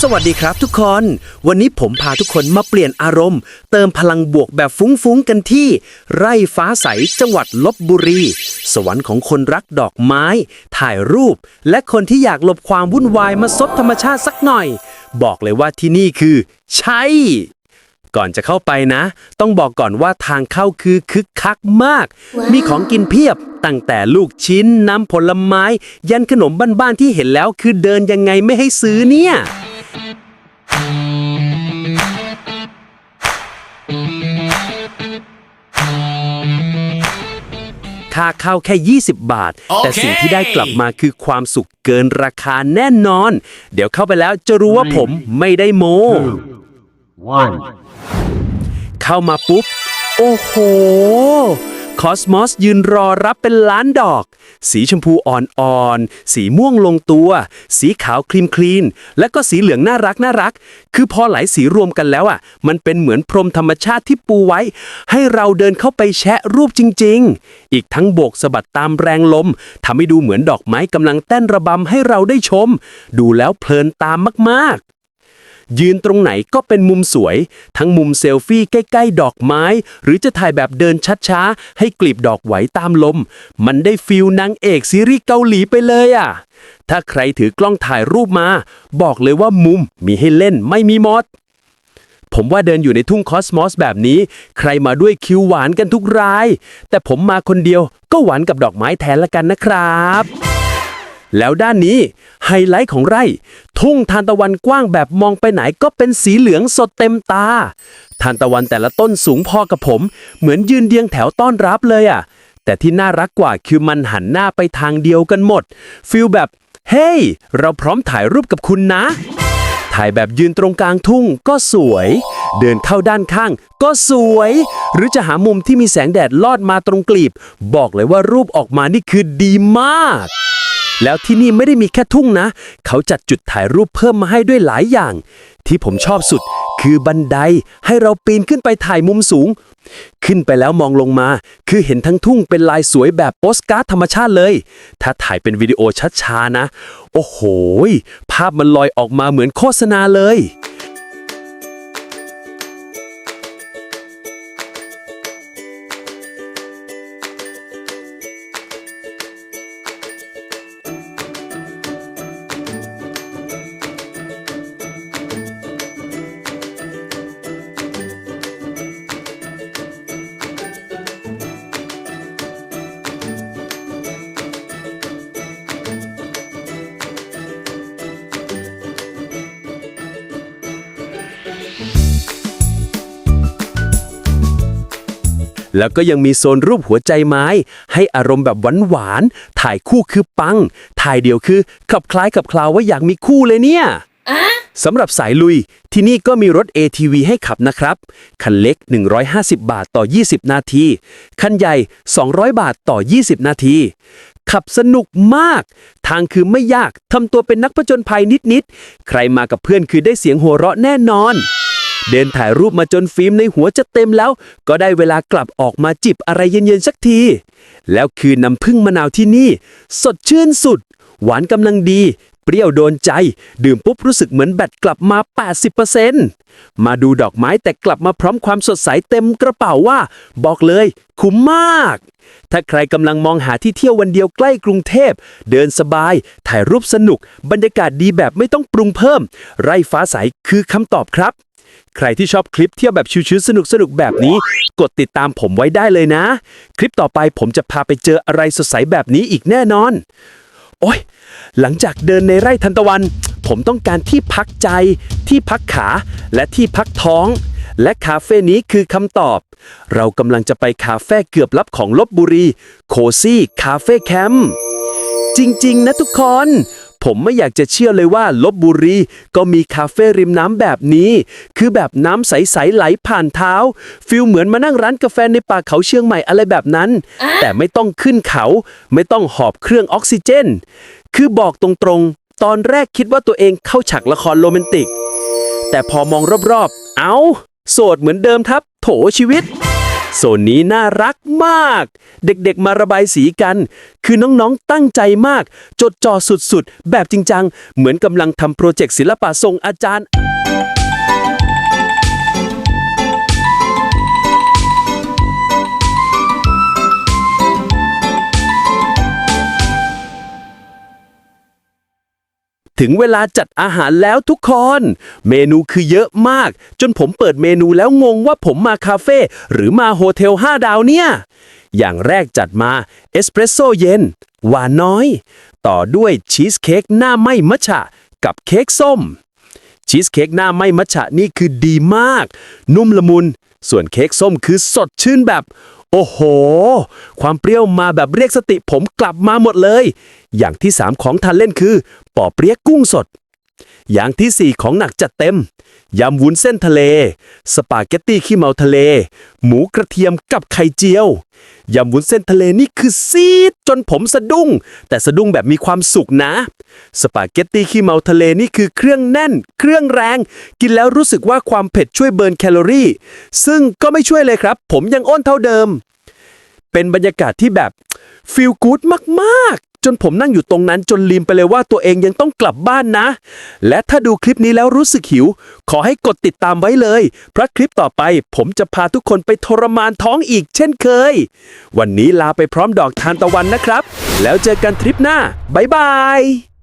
สวัสดีครับทุกคน วันนี้ผมพาทุกคนมาเปลี่ยนอารมณ์ เติมพลังบวกแบบฟุ้งๆกันที่ ไร่ฟ้าใสจังหวัดลบบุรี สวรรค์ของคนรักดอกไม้ ถ่ายรูป และคนที่อยากหลบความวุ่นวายมาซบธรรมชาติสักหน่อย บอกเลยว่าที่นี่คือ ใช่ ก่อนจะเข้าไปนะ ต้องบอกก่อนว่าทางเข้าคือคึกคักมาก มีของกินเพียบตั้งแต่ลูกชิ้นน้ำผลไม้ ยันขนมบ้านๆที่เห็นแล้วคือเดินยังไงไม่ให้ซื้อเนี่ย ค่าเข้าแค่ 20 บาท แต่สิ่งที่ได้กลับมาคือความสุขเกินราคาแน่นอน เดี๋ยวเข้าไปแล้วจะรู้ว่าผมไม่ได้โม้ One. เข้ามาปุ๊บ โอ้โห คอสมอสยืนรอรับเป็นล้านดอก สีชมพูอ่อนๆ สีม่วงลงตัว สีขาวคลีนคลีน และก็สีเหลืองน่ารักน่ารัก คือพอหลายสีรวมกันแล้วอะ มันเป็นเหมือนพรมธรรมชาติที่ปูไว้ ให้เราเดินเข้าไปแชะรูปจริง ๆ อีกทั้งโบกสะบัดตามแรงลมทำให้ดูเหมือนดอกไม้กำลังเต้นระบำให้เราได้ชม ดูแล้วเพลินตามมากๆ ยืนตรงไหนก็เป็นมุมสวย ทั้งมุมเซลฟี่ใกล้ ๆ ดอกไม้ หรือจะถ่ายแบบเดินช้าๆ ให้กลีบดอกไหวตามลม มันได้ฟิลนางเอกซีรีส์เกาหลีไปเลยอะ ถ้าใครถือกล้องถ่ายรูปมา บอกเลยว่ามุมมีให้เล่นไม่มีหมดผมว่าเดินอยู่ในทุ่งคอสมอสแบบนี้ ใครมาด้วยคิวหวานกันทุกราย แต่ผมมาคนเดียวก็หวานกับดอกไม้แทนละกันนะครับ แล้วด้านนี้ไฮไลท์ของไร่ ทุ่งทานตะวันกว้างแบบมองไปไหนก็เป็นสีเหลืองสดเต็มตา ทานตะวันแต่ละต้นสูงพอกับผม เหมือนยืนเรียงแถวต้อนรับเลยอะ่ะ แต่ที่น่ารักกว่าคือมันหันหน้าไปทางเดียวกันหมดฟิลแบบ เฮ้ยเราพร้อมถ่ายรูปกับคุณนะ ถ่ายแบบยืนตรงกลางทุ่งก็สวย เดินเข้าด้านข้าง ก็สวย หรือจะหามุมที่มีแสงแดดลอดมาตรงกลีบ บอกเลยว่ารูปออกมานี่คือดีมาก แล้วที่นี่ไม่ได้มีแค่ทุ่งนะ เขาจัดจุดถ่ายรูปเพิ่มมาให้ด้วยหลายอย่าง ที่ผมชอบสุดคือบันไดให้เราปีนขึ้นไปถ่ายมุมสูง ขึ้นไปแล้วมองลงมา คือเห็นทั้งทุ่งเป็นลายสวยแบบโปสการ์ดธรรมชาติเลย ถ้าถ่ายเป็นวิดีโอชัดชานะ โอ้โห ภาพมันลอยออกมาเหมือนโฆษณาเลย แล้วก็ยังมีโซนรูปหัวใจไม้ ให้อารมณ์แบบหวานๆ ถ่ายคู่คือปัง ถ่ายเดียวคือขับคล้ายขับคลาวว่าอยากมีคู่เลยเนี่ยสำหรับสายลุย ที่นี่ก็มีรถ ATV ให้ขับนะครับ คันเล็ก 150 บาทต่อ 20 นาที คันใหญ่ 200 บาทต่อ 20 นาที ขับสนุกมาก ทางคือไม่ยากทำตัวเป็นนักผจญภัยนิด ๆ ใครมากับเพื่อนคือได้เสียงหัวเราะแน่นอน เดินถ่ายรูปมาจนฟิล์มในหัวจะเต็มแล้ว ก็ได้เวลากลับออกมาจิบอะไรเย็นๆสักที แล้วคือน้ำผึ้งมะนาวที่นี่ สดชื่นสุด หวานกำลังดี เปรี้ยวโดนใจ ดื่มปุ๊บรู้สึกเหมือนแบตกลับมา 80%มาดูดอกไม้แต่กลับมาพร้อมความสดใสเต็มกระเป๋าว่า บอกเลยคุ้มมาก ถ้าใครกำลังมองหาที่เที่ยววันเดียวใกล้กรุงเทพ เดินสบาย ถ่ายรูปสนุก บรรยากาศดีแบบไม่ต้องปรุงเพิ่ม ไร่ฟ้าใสคือคำตอบครับ ใครที่ชอบคลิปเที่ยวแบบชิวๆสนุกๆแบบนี้ กดติดตามผมไว้ได้เลยนะ คลิปต่อไปผมจะพาไปเจออะไรสดใสแบบนี้อีกแน่นอน โอ้ยหลังจากเดินในไร่ทันตะวัน ผมต้องการที่พักใจ ที่พักขาและที่พักท้อง และคาเฟ่นี้คือคำตอบ เรากำลังจะไปคาเฟ่เกือบลับของลบบุรี โคซี่คาเฟ่แคมป์จริง ๆ นะทุกคน ผมไม่อยากจะเชื่อเลยว่าลบบุรีก็มีคาเฟ่ริมน้ำแบบนี้ คือแบบน้ำใสๆไหลผ่านเท้า ฟิลเหมือนมานั่งร้านกาแฟในป่าเขาเชียงใหม่อะไรแบบนั้น แต่ไม่ต้องขึ้นเขา ไม่ต้องหอบเครื่องออกซิเจน คือบอกตรงๆ ตอนแรกคิดว่าตัวเองเข้าฉากละครโรแมนติก แต่พอมองรอบๆ เอา้า โสดเหมือนเดิมครับ โถชีวิต โซนนี้น่ารักมาก เด็กๆมาระบายสีกัน คือน้องๆตั้งใจมาก จดจ่อสุดๆ แบบจริงจัง เหมือนกำลังทำโปรเจกต์ศิลปะทรงอาจารย์ ถึงเวลาจัดอาหารแล้วทุกคน เมนูคือเยอะมาก จนผมเปิดเมนูแล้วงงว่าผมมาคาเฟ่หรือมาโฮเทล 5 ดาวเนี่ย อย่างแรกจัดมาเอสเปรสโซเย็นหวานน้อย ต่อด้วยชีสเค้กหน้าไหม้มัชฉะกับเค้กส้ม ชีสเค้กหน้าไหม้มัชฉะนี่คือดีมาก นุ่มละมุน ส่วนเค้กส้มคือสดชื่นแบบ โอ้โห ความเปรี้ยวมาแบบเรียกสติผมกลับมาหมดเลย อย่างที่ 3 ของทานเล่นคือปอเปรี้ยกุ้งสด อย่างทีสี่ 4 ของหนักจัดเต็ม ยำวุ้นเส้นทะเล สปาเกตตี้ขี้เมาทะเล หมูกระเทียมกับไข่เจียว ยำวุ้นเส้นทะเลนี่คือซีดจนผมสะดุ้ง แต่สะดุ้งแบบมีความสุขนะ สปาเกตตี้ขี้เมาทะเลนี่คือเครื่องแน่น เครื่องแรง กินแล้วรู้สึกว่าความเผ็ดช่วยเบิร์นแคลอรี่ ซึ่งก็ไม่ช่วยเลยครับ ผมยังอ้นเท่าเดิม เป็นบรรยากาศที่แบบฟีลกู๊ดมากๆ จนผมนั่งอยู่ตรงนั้นจนลืมไปเลยว่าตัวเองยังต้องกลับบ้านนะ และถ้าดูคลิปนี้แล้วรู้สึกหิว ขอให้กดติดตามไว้เลย เพราะคลิปต่อไป ผมจะพาทุกคนไปทรมานท้องอีกเช่นเคย วันนี้ลาไปพร้อมดอกทานตะวันนะครับ แล้วเจอกันทริปหน้าบ๊ายบาย